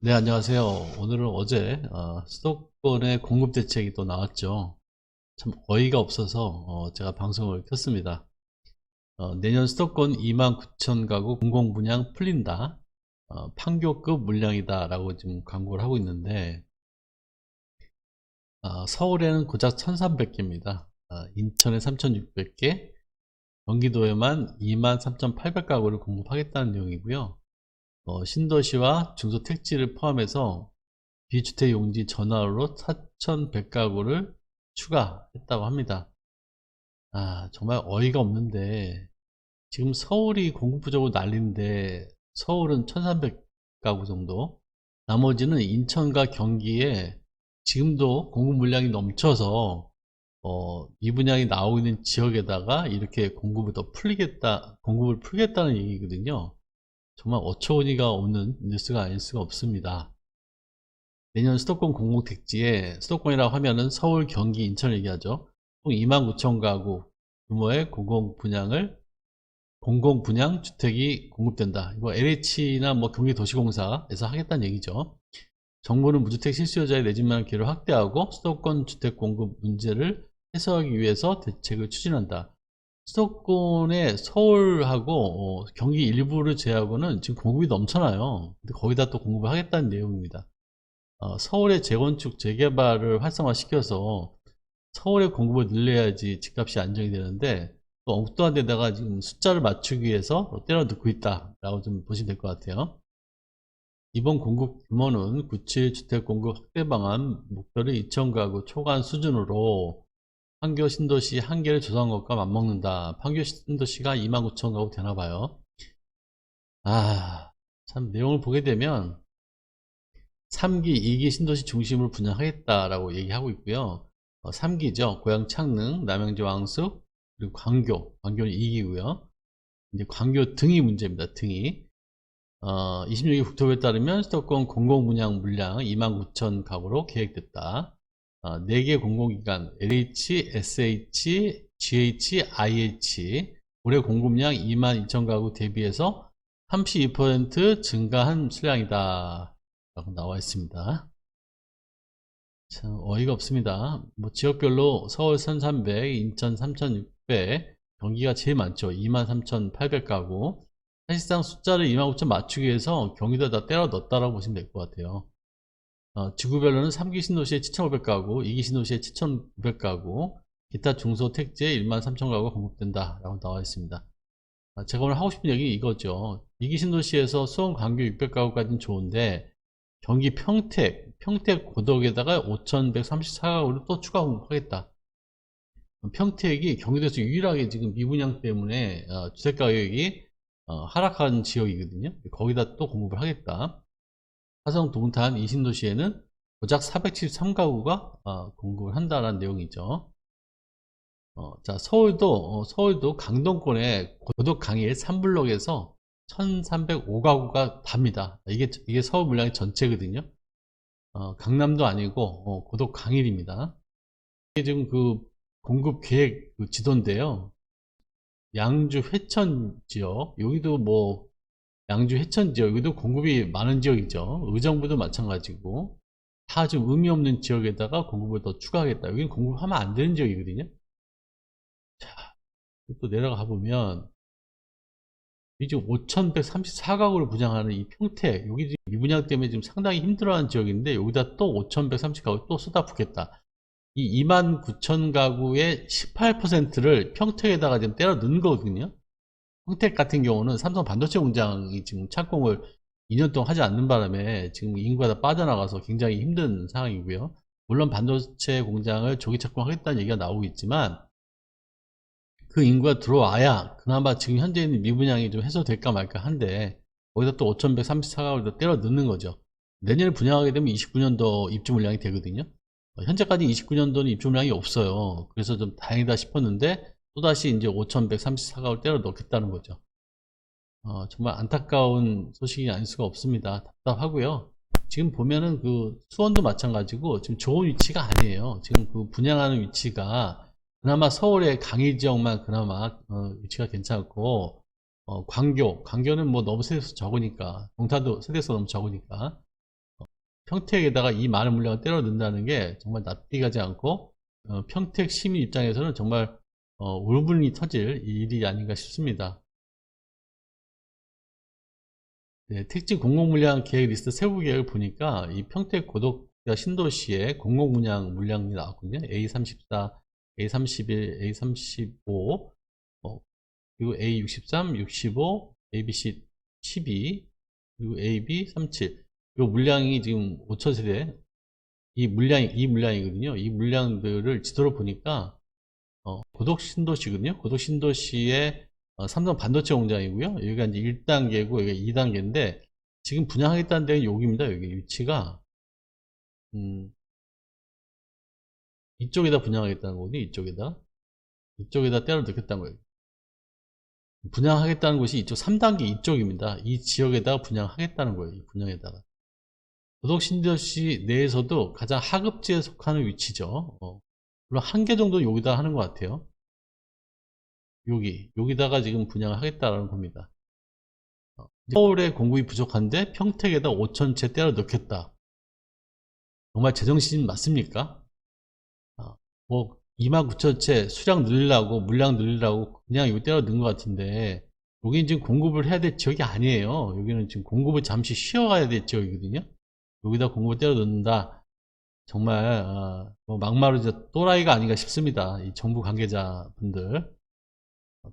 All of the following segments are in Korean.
네, 안녕하세요. 오늘은 어제 어, 수도권의 공급 대책이 또 나왔죠. 참 어이가 없어서 어, 제가 방송을 켰습니다. 어, 내년 수도권 2만 9천 가구 공공 분양 풀린다. 어, 판교급 물량이다 라고 지금 광고를 하고 있는데 어, 서울에는 고작 1300개입니다. 어, 인천에 3600개, 경기도에만 2만 3800 가구를 공급하겠다는 내용이고요. 어, 신도시와 중소택지를 포함해서 비주택 용지 전화로 4,100가구를 추가했다고 합니다. 아, 정말 어이가 없는데, 지금 서울이 공급 부족으로 난리인데, 서울은 1,300가구 정도, 나머지는 인천과 경기에 지금도 공급 물량이 넘쳐서, 어, 미분양이 나오고 있는 지역에다가 이렇게 공급을 더 풀리겠다, 공급을 풀겠다는 얘기거든요. 정말 어처구니가 없는 뉴스가 아닐 수가 없습니다. 내년 수도권 공공택지에 수도권이라고 하면은 서울, 경기, 인천 얘기하죠. 총 2만 9천 가구 규모의 공공 분양을 공공 분양 주택이 공급된다. 이거 LH나 뭐 경기도시공사에서 하겠다는 얘기죠. 정부는 무주택 실수요자의 내 집 마련 기회를 확대하고 수도권 주택 공급 문제를 해소하기 위해서 대책을 추진한다. 수도권의 서울하고 어, 경기 일부를 제외하고는 지금 공급이 넘쳐나요. 근데 거기다 또 공급을 하겠다는 내용입니다. 어, 서울의 재건축, 재개발을 활성화시켜서 서울의 공급을 늘려야지 집값이 안정이 되는데 또 엉뚱한 데다가 지금 숫자를 맞추기 위해서 때려 넣고 있다라고 좀 보시면 될 것 같아요. 이번 공급 규모는 97 주택 공급 확대 방안 목표를 2,000가구 초과 수준으로 판교 신도시 한 개를 조성한 것과 맞먹는다. 판교 신도시가 29,000 가구 되나봐요. 아, 참 내용을 보게 되면 3기, 2기 신도시 중심으로 분양하겠다라고 얘기하고 있고요. 어, 3기죠. 고양 창릉, 남양주 왕숙, 그리고 광교. 광교는 2기고요. 이제 광교 등이 문제입니다. 등이. 어, 26일 국토부에 따르면 수도권 공공분양 물량 29,000 가구로 계획됐다. 어, 4개 공공기관 LH, SH, GH, IH 올해 공급량 2만 2천 가구 대비해서 32% 증가한 수량이다. 라고 나와 있습니다. 참 어이가 없습니다. 뭐 지역별로 서울 1300, 인천 3600 경기가 제일 많죠. 23,800 가구. 사실상 숫자를 2만 5천 맞추기 위해서 경기도에다 때려 넣었다라고 보시면 될 것 같아요 어, 지구별로는 3기 신도시에 7,500가구, 2기 신도시에 7,900가구, 기타 중소 택지에 1만 3,000가구가 공급된다 라고 나와 있습니다. 아, 제가 오늘 하고 싶은 얘기 이거죠. 2기 신도시에서 수원, 광교 600가구까지는 좋은데 경기 평택, 평택 고덕에다가 5,134가구를 또 추가 공급하겠다. 평택이 경기도에서 유일하게 지금 미분양 때문에 어, 주택가격이 어, 하락한 지역이거든요. 거기다 또 공급을 하겠다. 화성 동탄 이신도시에는 고작 473가구가 어, 공급을 한다는 내용이죠. 어, 자 서울도 어, 서울도 강동권의 고덕 강일 3블록에서 1305가구가 답니다. 이게 이게 서울 물량의 전체거든요. 어, 강남도 아니고 어, 고덕 강일입니다. 이게 지금 그 공급 계획 그 지도인데요. 양주 회천 지역 여기도 뭐 양주 해천 지역, 여기도 공급이 많은 지역이죠. 의정부도 마찬가지고 다 좀 의미 없는 지역에다가 공급을 더 추가하겠다. 여기는 공급하면 안 되는 지역이거든요. 자, 또 내려가 보면 이제 5,134가구를 분양하는 이 평택, 여기 지금 미분양 때문에 지금 상당히 힘들어하는 지역인데 여기다 또 5,130가구 또 쏟아붓겠다. 이 29,000 가구의 18%를 평택에다가 지금 때려 넣는 거거든요. 평택 같은 경우는 삼성 반도체 공장이 지금 착공을 2년 동안 하지 않는 바람에 지금 인구가 다 빠져나가서 굉장히 힘든 상황이고요. 물론 반도체 공장을 조기 착공하겠다는 얘기가 나오고 있지만 그 인구가 들어와야 그나마 지금 현재 있는 미분양이 좀 해소될까 말까 한데 거기다 또 5134가구를 때려 넣는 거죠. 내년에 분양하게 되면 29년도 입주 물량이 되거든요. 어, 현재까지 29년도는 입주 물량이 없어요. 그래서 좀 다행이다 싶었는데 또다시 이제 5134가구를 때려 넣겠다는 거죠. 어, 정말 안타까운 소식이 아닐 수가 없습니다. 답답하고요. 지금 보면은 그 수원도 마찬가지고 지금 좋은 위치가 아니에요. 지금 그 분양하는 위치가 그나마 서울의 강의 지역만 그나마 어, 위치가 괜찮고 어, 광교, 광교는 뭐 너무 세대수 적으니까 동탄도 세대수 너무 적으니까 평택에다가 이 많은 물량을 때려 넣는다는 게 정말 납득이 가지 않고 어, 평택 시민 입장에서는 정말 어, 울분이 터질 일이 아닌가 싶습니다. 네, 택지 공공물량 계획 리스트 세부 계획을 보니까 이 평택 고덕 신도시의 공공분양 물량이 나왔거든요. A34, A31, A35, 어, 그리고 A63, 65, ABC 12, 그리고 AB37. 이 물량이 지금 5천 세대, 이 물량이, 이 물량이거든요. 이 물량들을 지도로 보니까, 어, 고덕 신도시거든요. 고덕 신도시의 어, 삼성 반도체 공장이고요. 여기가 이제 1단계고, 여기가 2단계인데, 지금 분양하겠다는 데가 여기입니다. 여기 위치가. 음, 이쪽에다 분양하겠다는 거거든요. 이쪽에다. 이쪽에다 때려 넣겠다는 거예요. 분양하겠다는 곳이 이쪽 3단계 이쪽입니다. 이 지역에다가 분양하겠다는 거예요. 이 분양에다가. 도덕 신도시 내에서도 가장 하급지에 속하는 위치죠. 어. 물론 한 개 정도 여기다 하는 것 같아요. 여기, 여기다가 지금 분양을 하겠다라는 겁니다. 어, 서울에 공급이 부족한데 평택에다 5천 채 때려 넣겠다. 정말 제정신 맞습니까? 아, 뭐 2만 9천 채 수량 늘리려고 물량 늘리려고 그냥 이거 때려 넣은 것 같은데 여기는 지금 공급을 해야 될 지역이 아니에요. 여기는 지금 공급을 잠시 쉬어가야 될 지역이거든요. 여기다 공급을 때려 넣는다. 정말 아, 뭐 막마루 또라이가 아닌가 싶습니다. 이 정부 관계자분들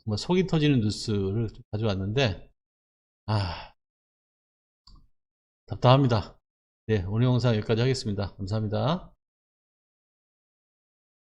정말 속이 터지는 뉴스를 좀 가져왔는데 아 답답합니다. 네, 오늘 영상 여기까지 하겠습니다. 감사합니다.